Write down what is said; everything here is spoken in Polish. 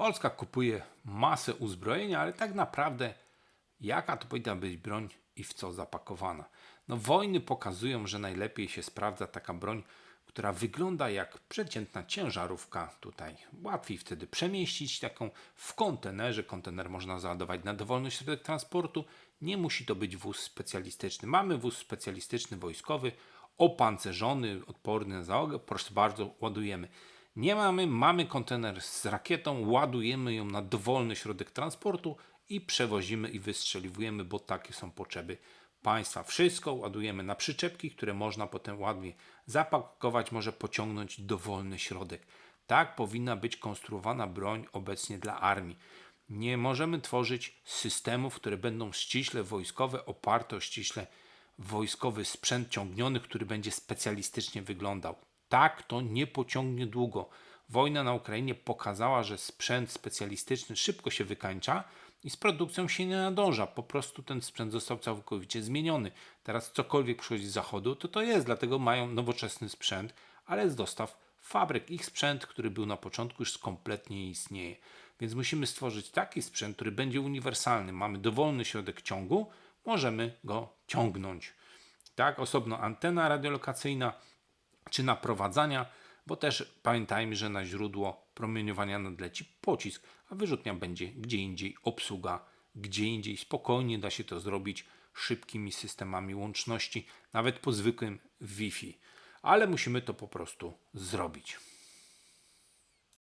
Polska kupuje masę uzbrojenia, ale tak naprawdę jaka to powinna być broń i w co zapakowana. No wojny pokazują, że najlepiej się sprawdza taka broń, która wygląda jak przeciętna ciężarówka tutaj. Łatwiej wtedy przemieścić taką w kontenerze. Kontener można załadować na dowolny środek transportu. Nie musi to być wóz specjalistyczny. Mamy wóz specjalistyczny wojskowy, opancerzony, odporny na załogę. Proszę bardzo, ładujemy. Nie mamy, mamy kontener z rakietą, ładujemy ją na dowolny środek transportu i przewozimy i wystrzeliwujemy, bo takie są potrzeby państwa. Wszystko ładujemy na przyczepki, które można potem ładnie zapakować, może pociągnąć dowolny środek. Tak powinna być konstruowana broń obecnie dla armii. Nie możemy tworzyć systemów, które będą ściśle wojskowe, oparte o ściśle wojskowy sprzęt ciągniony, który będzie specjalistycznie wyglądał. Tak to nie pociągnie długo. Wojna na Ukrainie pokazała, że sprzęt specjalistyczny szybko się wykańcza i z produkcją się nie nadąża. Po prostu ten sprzęt został całkowicie zmieniony. Teraz cokolwiek przychodzi z zachodu, to to jest, dlatego mają nowoczesny sprzęt, ale z dostaw fabryk. Ich sprzęt, który był na początku, już kompletnie nie istnieje. Więc musimy stworzyć taki sprzęt, który będzie uniwersalny. Mamy dowolny środek ciągu, możemy go ciągnąć. Tak, osobno antena radiolokacyjna czy naprowadzania, bo też pamiętajmy, że na źródło promieniowania nadleci pocisk, a wyrzutnia będzie gdzie indziej, obsługa gdzie indziej. Spokojnie da się to zrobić szybkimi systemami łączności, nawet po zwykłym Wi-Fi, ale musimy to po prostu zrobić.